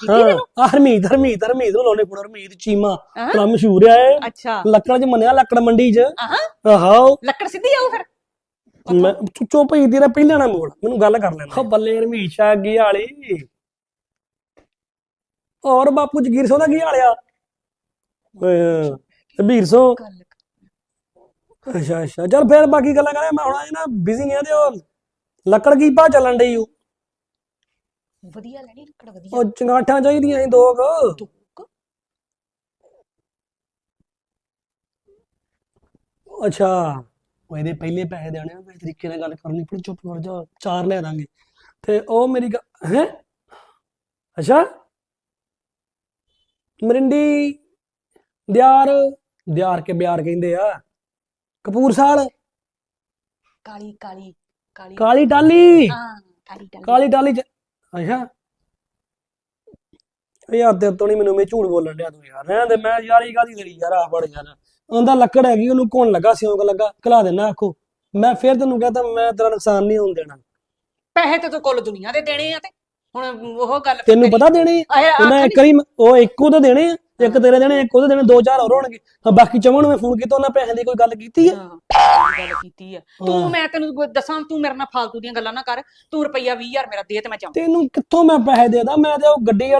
ਕੀਤੀ ਹਾਂ ਮੈਨੂੰ ਆਹ ਹਰਮੀਤ ਹਰਮੀਤ ਹਰਮੀਤ ਨੂੰ ਲਾਉਣੇ ਫੋਨ ਹਰਮੀਤ ਚੀਮਾ ਹਾਂ? ਬੜਾ ਮਸ਼ਹੂਰ ਆ ਇਹ। ਅੱਛਾ। ਲੱਕੜ 'ਚ ਮੰਨਿਆ ਲੱਕੜ ਮੰਡੀ 'ਚ। ਆਹਾਂ। ਆਹੋ ਲੱਕੜ ਸਿੱਧੀ ਆਉ ਫਿਰ? ਮੈਂ ਚੁੱਪ ਹੀ ਤੇਰਾ ਪਹਿਲਾਂ ਨਾ ਬੋਲ ਮੈਨੂੰ ਗੱਲ ਕਰ ਲੈਣਾ। ਬੱਲੇ ਸ਼ਾਹ ਕੀ ਹਾਲੀ ਔਰ ਬਾਪੂ ਜਗੀਰ ਸੋ ਦਾ ਕੀ ਹਾਲਿਆ ਓਏ ਵੀਰ ਸੋ ਗੱਲ ਅੱਛਾ ਅੱਛਾ। ਚੱਲ ਫੇਰ ਬਾਕੀ ਗੱਲਾਂ ਕਰਾਂ ਮੈਂ ਹੁਣ ਆਏ ਨਾ ਬਿਜ਼ੀ ਆ ਤੇ ਉਹ ਲੱਕੜ ਕੀ ਪਾ ਚੱਲਣ ਡਈ ਓ? ਵਧੀਆ ਲੈਣੀ ਲੱਕੜ ਵਧੀਆ। ਉਹ ਚੰਗਾਠਾਂ ਚਾਹੀਦੀਆਂ ਸੀ ਦੋ ਕੁ। ਤੁੱਕ ਅੱਛਾ ਉਹ ਇਹਦੇ ਪਹਿਲੇ ਪੈਸੇ ਦੇਣੇ ਆ ਇਸ ਤਰੀਕੇ ਨਾਲ ਗੱਲ ਕਰਨੀ ਫਿਰ ਚੁੱਪ ਕਰ ਜਾ ਚਾਰ ਲੈ ਦਾਂਗੇ। ਤੇ ਉਹ ਮੇਰੀ ਹੈ? ਅੱਛਾ? ਮਰਿੰਡੀ ਦਿਆਰ ਦਿਆਰ ਕੇ ਬਿਆਰ ਕਹਿੰਦੇ ਆ। ਕਪੂਰ ਸਾਲ ਕਾਲੀ ਕਾਲੀ ਕਾਲੀ। ਕਾਲੀ ਟਾਲੀ ਹਾਂ ਕਾਲੀ ਕਾਲੀ ਕਾਲੀ ਟਾਲੀ ਚ ਅੱਛਾ। ਯਾਰ ਤੇ ਤੋਂ ਨਹੀਂ ਮੈਨੂੰ ਮੈਂ ਝੂਠ ਬੋਲਣ ਡਿਆ ਤੂੰ ਯਾਰ। ਰਹਿਣ ਦੇ ਮੈਂ ਯਾਰ ਇਹ ਕਾਦੀ ਤੇਰੀ ਯਾਰ ਆ ਬੜ ਯਾਰ। ਉਹਦਾ ਲੱਕੜ ਹੈਗੀ ਉਹਨੂੰ ਕੋਣ ਲੱਗਾ ਸਿਉਂਕ ਲੱਗਾ ਖਲਾ ਦੇਣਾ ਆਖੋ। ਮੈਂ ਫੇਰ ਤੈਨੂੰ ਕਹਤਾ ਮੈਂ ਤੇਰਾ ਨੁਕਸਾਨ ਨਹੀਂ ਹੋਣ ਦੇਣਾ। ਪੈਸੇ ਤੇ ਤੂੰ ਕੁੱਲ ਦੁਨੀਆ ਦੇ ਦੇਣੇ ਆ ਤੇ। ਹੁਣ ਉਹ ਗੱਲ ਫਿਰ ਤੈਨੂੰ ਪਤਾ ਦੇਣੇ ਆ? ਆਏ ਉਹਨਾਂ ਇੱਕ ਵਾਰੀ ਉਹ ਇੱਕੋ ਤਾਂ ਦੇਣੇ ਆ? ਇੱਕ ਤੇਰੇ ਦੇਣੇ ਇੱਕ ਉਹਦੇ ਦੇਣੇ ਦੋ ਚਾਰ ਹੋਰ ਹੋਣਗੇ ਤਾਂ ਬਾਕੀ ਚਵਣ ਨੂੰ ਮੈਂ ਫੋਨ ਕੀਤਾ ਉਹਨਾਂ ਪੈਸੇ ਦੀ ਕੋਈ ਗੱਲ ਕੀਤੀ ਆ? ਹਾਂ, ਗੱਲ ਕੀਤੀ ਆ। ਹਾਂ। ਤੂੰ ਮੈਂ ਤੈਨੂੰ ਦੱਸਾਂ ਤੂੰ ਮੇਰੇ ਨਾਲ ਫਾਲਤੂ ਦੀਆਂ ਗੱਲਾਂ ਨਾ ਕਰ ਤੂੰ ਰੁਪਈਆ 20000 ਮੇਰਾ ਦੇ ਤੇ ਮੈਂ ਜਾਵਾਂ ਤੈਨੂੰ ਕਿੱਥੋਂ ਮੈਂ ਪੈਸੇ ਦੇਦਾ ਮੈਂ ਤੇ ਉਹ ਗੱਡੀ ਵਾਲੇ